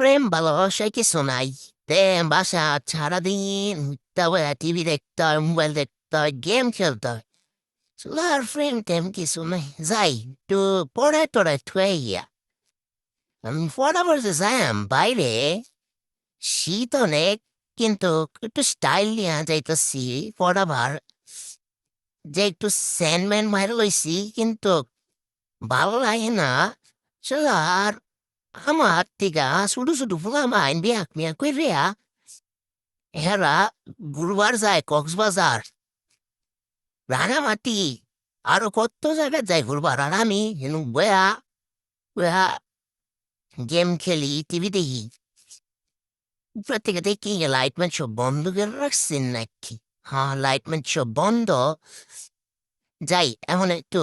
প্রেম ভালোবাসায় কিছু নাই প্রেম বাসা সারাদিন তবে টিভি দেখতে হয় মোবাইল দেখতে হয় গেম খেলতে হয় আর প্রেম টেম কিছু নাই যাই একটু পড়ে টড়ে থুয়ে গিয়া আমি পড়া বলতে যাইম বাইরে শীত অনেক কিন্তু একটু স্টাইল নিয়ে যাইতেছি পড়াবার যে একটু স্যান্ডম্যান মাইরে লইছি কিন্তু ভালো লাগে না শুধু আর আমার tiga শুধু শুধু ফুলা মাইন বিয়া মিয়া কইরিয়া হেরা গুরুবার যায় কক্সবাজার রাঙামাটি আরও কত জায়গায় যায় ঘুরবার আর আমি হেনু বয়া বয়া গেম খেলি টিভি দেখি থেকে দেখি লাইটম্যান সব বন্ধ করে রাখছেন নাকি হ্যাঁ লাইটম্যান সব বন্ধ যাই এখন একটু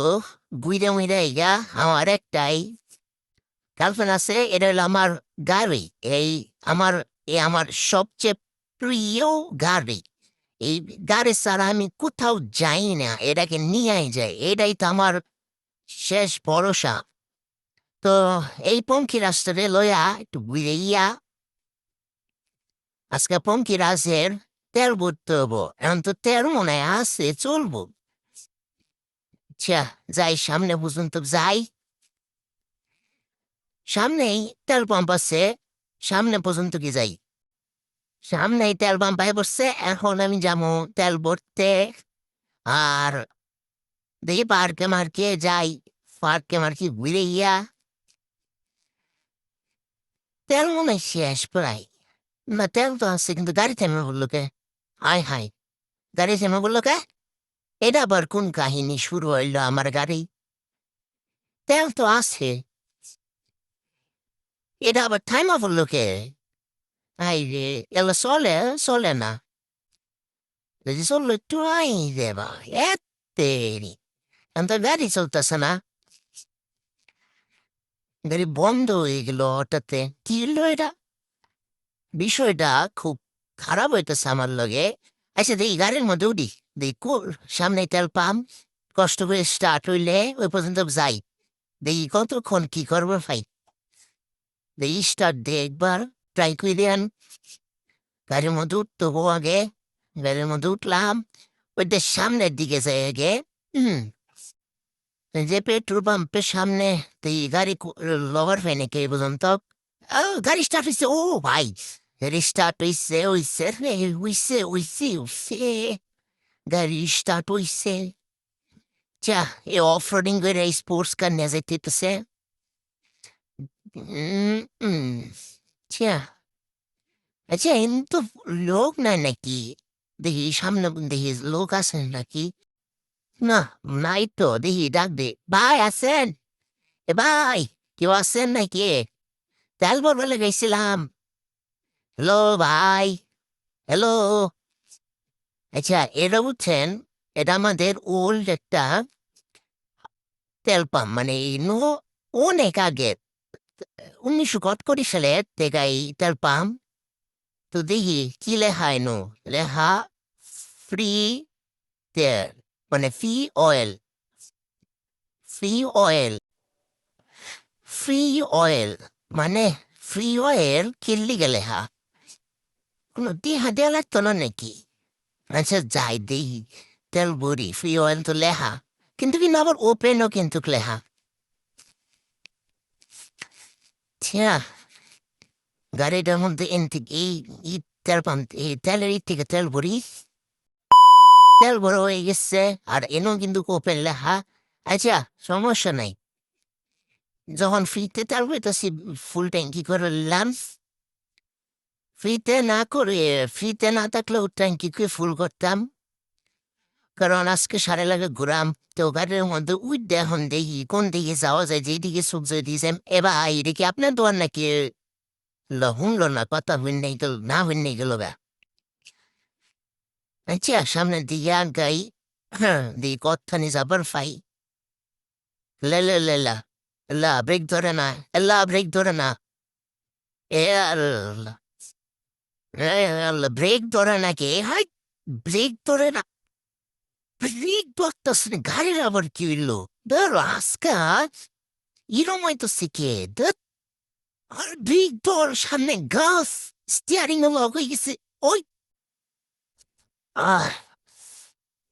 গুইরে মুইরে গা আমার একটাই গার্লফ্রেন্ড আছে, এটা হলো আমার গাড়ি। এই আমার এই আমার সবচেয়ে প্রিয় গাড়ি। এই গাড়ি ছাড়া আমি কোথাও যাই না, এটাকে নিয়ে যাই। এটাই তো আমার শেষ ভরসা। তো এই পঙ্কি রাস্তাতে লইয়া একটু ঘুরে ইয়া আজকে পঙ্কি রাজের তেল ভরতে হব। এখন তো তেল মনে আছে, চলবো। আচ্ছা যাই, সামনে পর্যন্ত যাই। সামনেই তেল পাম্প আছে, সামনে পর্যন্ত কি যাই? সামনেই তেল পাম্প পাই বসছে এখন আমি যাব তেল ভরতে। আর দেখি পার্কে মার্কে যাই, পার্কে মার্কে ঘুরে ইয়া। তেল মনে শেষ প্রায়। না, তেল তো আছে, কিন্তু গাড়ি থেমে বলল কে? হাই হাই গাড়ি থেমে বলল কে? এটা আবার কোন কাহিনী শুরু হইল আমার গাড়ি? তেল তো আছে। এটা আবার টাইম বলল কে আই রে, এলো চলে চলে না। যদি চলল একটু, আই দেবা এত্তেরি তো গাড়ি চলতেছে না। গাড়ি বন্ধ হয়ে গেল হঠাৎ কি হলো এটা? বিষয়টা খুব খারাপ হইতেছে আমার লগে। আচ্ছা দেখি গাড়ির মধ্যে উঠি। দেখি সামনে তেল পাম কষ্ট করে স্টার্ট হইলে ওই পর্যন্ত যাই। দেখি কতক্ষণ কি করব ফাই দেখি স্টার্ট দিয়ে একবার ট্রাই করে দেন গাড়ির মধ্যে উঠতে আগে গাড়ির মধ্যে উঠলাম ওইটা সামনের দিকে যাই আগে হুম যে পেট্রোল পাম্পের সামনে তুই গাড়ি লভার ফেনে কে পর্যন্ত গাড়ি স্টার্ট হয়েছে ও ভাই গাড়ি স্টার্ট হয়েছে হয়েছে রে হয়েছে হয়েছে হয়েছে গাড়ি স্টার্ট হয়েছে যা এ অফ রোডিং করে স্পোর্টস কার নিয়ে যেতেছে যা আচ্ছা এমন তো লোক নাই নাকি দেখি সামনে দেখি লোক আছেন নাকি না নাই তো দেখি ডাক দে ভাই আছেন এ ভাই গেছিলাম হ্যালো ভাই হ্যালো আচ্ছা এটা বুঝছেন এটা আমাদের ওল্ড একটা তেল মানে অনেক আগে উনিশশো কটকরি সালে এই তেল পাম্প তো দেখি, কি লেখা এনো? লেখা ফ্রি তেল মানে free oil. Free oil. Free oil মানে ফ্রি অয়েল কিনলি গেলে হা কোনো দেহা দেওয়া লাগতো না নাকি? আচ্ছা যাই দেখি। তেল বুড়ি ফ্রি অয়েল তো লেখা। কিন্তু কিন্তু আবার ওপেনও কিন্তু লেখা আচ্ছা গাড়িটার মধ্যে এন থেকে এই এই তেল পাম্প, এই তেলের এই থেকে তেল ভরি। তেল বড় হয়ে গেছে, আর এনেও কিন্তু ওপেন লেখা। আচ্ছা সমস্যা নাই। যখন ফ্রিতে তেল হইতেছি ফুল ট্যাঙ্কি করে নিলাম। ফ্রিতে না করে, ফ্রিতে না থাকলেও ট্যাঙ্কি ফুল করতাম। কারণ আজকে সারে লাগে ঘুরাম, তো গাড়ির মধ্যে উই এখন দেখি, কোন দিকে যাওয়া যায় যেদিকে সূর্য দিয়েছে এবার এদিকে আপনার দোয়ার নাকি শুনলো না, কথা হইন নাই তো, না হইন নাই গেল গা। আচ্ছা সামনের দিকে আগাই দি কথানি যাবার ফাই লে লে লে, লা লা, ব্রেক ধরে না এল্লা ব্রেক ধরে না। এ আল্লাহ ব্রেক ধরে না কে হাই, ব্রেক ধরে না। আবার কি হইল ধর আজকা ইরম হইতেছে কে ধর আর বিগ তোর সামনে গাছ স্টিয়ারিং এ লক হয়ে গেছে ওই আহ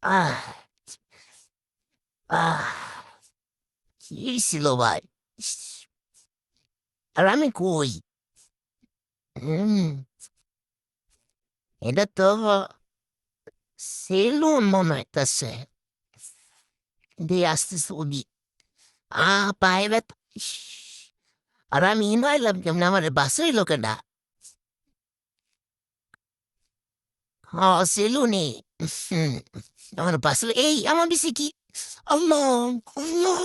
আহ আহ কি ছিল ভাই আর আমি কই এটা তো মনে হইতেছে দিয়ে আসতেছে ওদি আ পায়ে ব্যথা ইস, আর আমি নইলাম কেমন আমার বাসের লোকেরা হ্যাঁ সেলুনে আমার বাসে এই আমার বেশি কি আল্লাহ আল্লাহ